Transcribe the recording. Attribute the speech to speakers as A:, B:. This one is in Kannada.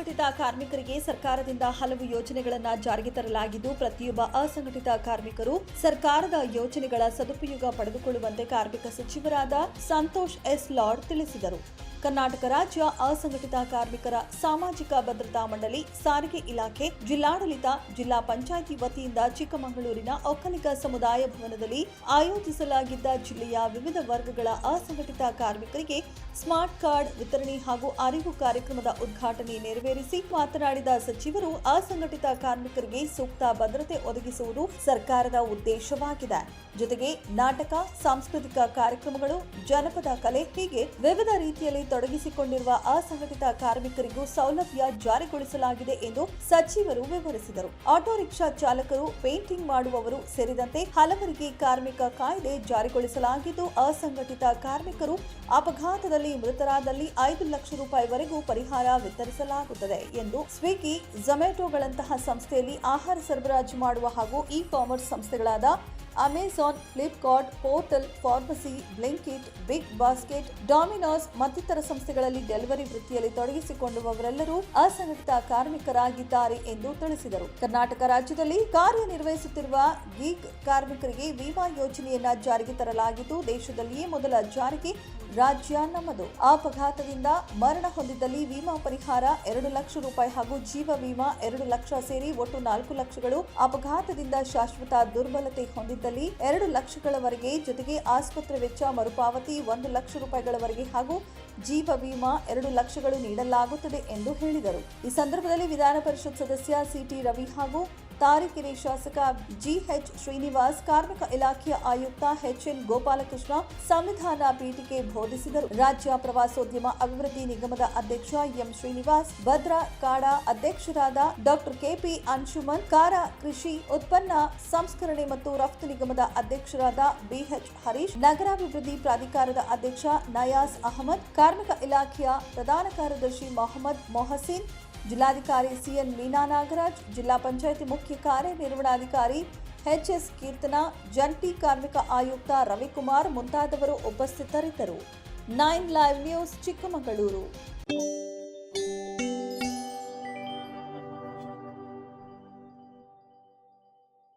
A: ಅಸಂಘಟಿತ ಕಾರ್ಮಿಕರಿಗೆ ಸರ್ಕಾರದಿಂದ ಹಲವು ಯೋಜನೆಗಳನ್ನು ಜಾರಿಗೆ ತರಲಾಗಿದ್ದು, ಪ್ರತಿಯೊಬ್ಬ ಅಸಂಘಟಿತ ಕಾರ್ಮಿಕರು ಸರ್ಕಾರದ ಯೋಜನೆಗಳ ಸದುಪಯೋಗ ಪಡೆದುಕೊಳ್ಳುವಂತೆ ಕಾರ್ಮಿಕ ಸಚಿವರಾದ ಸಂತೋಷ್ ಎಸ್ ಲಾರ್ಡ್ ತಿಳಿಸಿದರು. ಕರ್ನಾಟಕ ರಾಜ್ಯ ಅಸಂಘಟಿತ ಕಾರ್ಮಿಕರ ಸಾಮಾಜಿಕ ಭದ್ರತಾ ಮಂಡಳಿ, ಸಾರಿಗೆ ಇಲಾಖೆ, ಜಿಲ್ಲಾಡಳಿತ, ಜಿಲ್ಲಾ ಪಂಚಾಯಿತಿ ವತಿಯಿಂದ ಚಿಕ್ಕಮಗಳೂರಿನ ಒಕ್ಕಲಿಗ ಸಮುದಾಯ ಭವನದಲ್ಲಿ ಆಯೋಜಿಸಲಾಗಿದ್ದ ಜಿಲ್ಲೆಯ ವಿವಿಧ ವರ್ಗಗಳ ಅಸಂಘಟಿತ ಕಾರ್ಮಿಕರಿಗೆ ಸ್ಮಾರ್ಟ್ ಕಾರ್ಡ್ ವಿತರಣೆ ಹಾಗೂ ಅರಿವು ಕಾರ್ಯಕ್ರಮದ ಉದ್ಘಾಟನೆ ನೆರವೇರಿಸಿ ಮಾತನಾಡಿದ ಸಚಿವರು, ಅಸಂಘಟಿತ ಕಾರ್ಮಿಕರಿಗೆ ಸೂಕ್ತ ಭದ್ರತೆ ಒದಗಿಸುವುದು ಸರ್ಕಾರದ ಉದ್ದೇಶವಾಗಿದೆ. ಜೊತೆಗೆ ನಾಟಕ, ಸಾಂಸ್ಕೃತಿಕ ಕಾರ್ಯಕ್ರಮಗಳು, ಜನಪದ ಕಲೆ ಹೀಗೆ ವಿವಿಧ ರೀತಿಯಲ್ಲಿ ತೊಡಗಿಸಿಕೊಂಡಿರುವ ಅಸಂಘಟಿತ ಕಾರ್ಮಿಕರಿಗೂ ಸೌಲಭ್ಯ ಜಾರಿಗೊಳಿಸಲಾಗಿದೆ ಎಂದು ಸಚಿವರು ವಿವರಿಸಿದರು. ಆಟೋ ರಿಕ್ಷಾ ಚಾಲಕರು ಪೇಂಟಿಂಗ್ ಮಾಡುವವರು ಸೇರಿದಂತೆ ಹಲವರಿಗೆ ಕಾರ್ಮಿಕ ಕಾಯ್ದೆ ಜಾರಿಗೊಳಿಸಲಾಗಿದ್ದು, ಅಸಂಘಟಿತ ಕಾರ್ಮಿಕರು ಅಪಘಾತದಲ್ಲಿ ಮೃತರಾದಲ್ಲಿ ಐದು ಲಕ್ಷ ರೂಪಾಯಿವರೆಗೂ ಪರಿಹಾರ ವಿತರಿಸಲಾಗುತ್ತದೆ ಎಂದು ಸ್ವಿಗ್ಗಿ, ಝೊಮ್ಯಾಟೊಗಳಂತಹ ಸಂಸ್ಥೆಯಲ್ಲಿ ಆಹಾರ ಸರಬರಾಜು ಮಾಡುವ ಹಾಗೂ e commerce ಸಂಸ್ಥೆಗಳಾದ Amazon, Flipkart, portal, pharmacy, Blinkit, big basket, Domino's ಮತ್ತಿತರ ಸಂಸ್ಥೆಗಳಲ್ಲಿ ಡೆಲಿವರಿ ವೃತ್ತಿಯಲ್ಲಿ ತೊಡಗಿಸಿಕೊಂಡವರೆಲ್ಲರೂ ಅಸಂಘಟಿತ ಕಾರ್ಮಿಕರಾಗಿದ್ದಾರೆ ಎಂದು ತಿಳಿಸಿದರು. ಕರ್ನಾಟಕ ರಾಜ್ಯದಲ್ಲಿ ಕಾರ್ಯನಿರ್ವಹಿಸುತ್ತಿರುವ ಗೀಗ್ ಕಾರ್ಮಿಕರಿಗೆ ವಿಮಾ ಯೋಜನೆಯನ್ನ ಜಾರಿಗೆ ತರಲಾಗಿದ್ದು, ದೇಶದಲ್ಲಿಯೇ ಮೊದಲ ಜಾರಿಗೆ ರಾಜ್ಯ ನಮ್ಮದು. ಅಪಘಾತದಿಂದ ಮರಣ ಹೊಂದಿದ್ದಲ್ಲಿ ವಿಮಾ ಪರಿಹಾರ ಎರಡು ಲಕ್ಷ ರೂಪಾಯಿ ಹಾಗೂ ಜೀವ ವಿಮಾ ಎರಡು ಲಕ್ಷ ಸೇರಿ ಒಟ್ಟು ನಾಲ್ಕು ಲಕ್ಷಗಳು. ಅಪಘಾತದಿಂದ ಶಾಶ್ವತ ದುರ್ಬಲತೆ ಹೊಂದಿದ್ದಲ್ಲಿ ಎರಡು ಲಕ್ಷಗಳವರೆಗೆ ಜೊತೆಗೆ ಆಸ್ಪತ್ರೆ ವೆಚ್ಚ ಮರುಪಾವತಿ ಒಂದು ಲಕ್ಷ ರೂಪಾಯಿಗಳವರೆಗೆ ಹಾಗೂ ಜೀವ ವಿಮಾ ಎರಡು ಲಕ್ಷಗಳು ನೀಡಲಾಗುತ್ತದೆ ಎಂದು ಹೇಳಿದರು. ಈ ಸಂದರ್ಭದಲ್ಲಿ ವಿಧಾನ ಪರಿಷತ್ ಸದಸ್ಯ ಸಿಟಿ ರವಿ ಹಾಗೂ ತಾರೀಕೆರೆ ಶಾಸಕ ಜಿಎಚ್ ಶ್ರೀನಿವಾಸ್, ಕಾರ್ಮಿಕ ಇಲಾಖೆಯ ಆಯುಕ್ತ ಎಚ್ಎನ್ ಗೋಪಾಲಕೃಷ್ಣ ಸಂವಿಧಾನ ಪೀಠಕ್ಕೆ ಬೋಧಿಸಿದರು. ರಾಜ್ಯ ಪ್ರವಾಸೋದ್ಯಮ ಅಭಿವೃದ್ಧಿ ನಿಗಮದ ಅಧ್ಯಕ್ಷ ಎಂ ಶ್ರೀನಿವಾಸ್, ಭದ್ರಾ ಕಾಡಾ ಅಧ್ಯಕ್ಷರಾದ ಡಾಕ್ಟರ್ ಕೆಪಿ ಅಂಶುಮನ್ ಕಾರ ಕೃಷಿ ಉತ್ಪನ್ನ ಸಂಸ್ಕರಣೆ ಮತ್ತು ರಫ್ತು ನಿಗಮದ ಅಧ್ಯಕ್ಷರಾದ ಬಿಎಚ್ ಹರೀಶ್, ನಗರಾಭಿವೃದ್ಧಿ ಪ್ರಾಧಿಕಾರದ ಅಧ್ಯಕ್ಷ ನಯಾಸ್ ಅಹಮದ್, ಕಾರ್ಮಿಕ ಇಲಾಖೆಯ ಪ್ರಧಾನ ಕಾರ್ಯದರ್ಶಿ ಮೊಹಮ್ಮದ್ ಮೊಹಸಿನ್ ಜಿಲ್ಲಾಧಿಕಾರಿ ಸಿಎನ್ ಮೀನಾ ನಾಗರಾಜ್, ಜಿಲ್ಲಾ ಪಂಚಾಯಿತಿ ಮುಖ್ಯ ಕಾರ್ಯನಿರ್ವಹಣಾಧಿಕಾರಿ ಎಚ್ಎಸ್ ಕೀರ್ತನಾ, ಜಂಟಿ ಕಾರ್ಮಿಕ ಆಯುಕ್ತ ರವಿಕುಮಾರ್ ಮುಂತಾದವರು ಉಪಸ್ಥಿತರಿದ್ದರು. Nine live news Chikkamagaluru.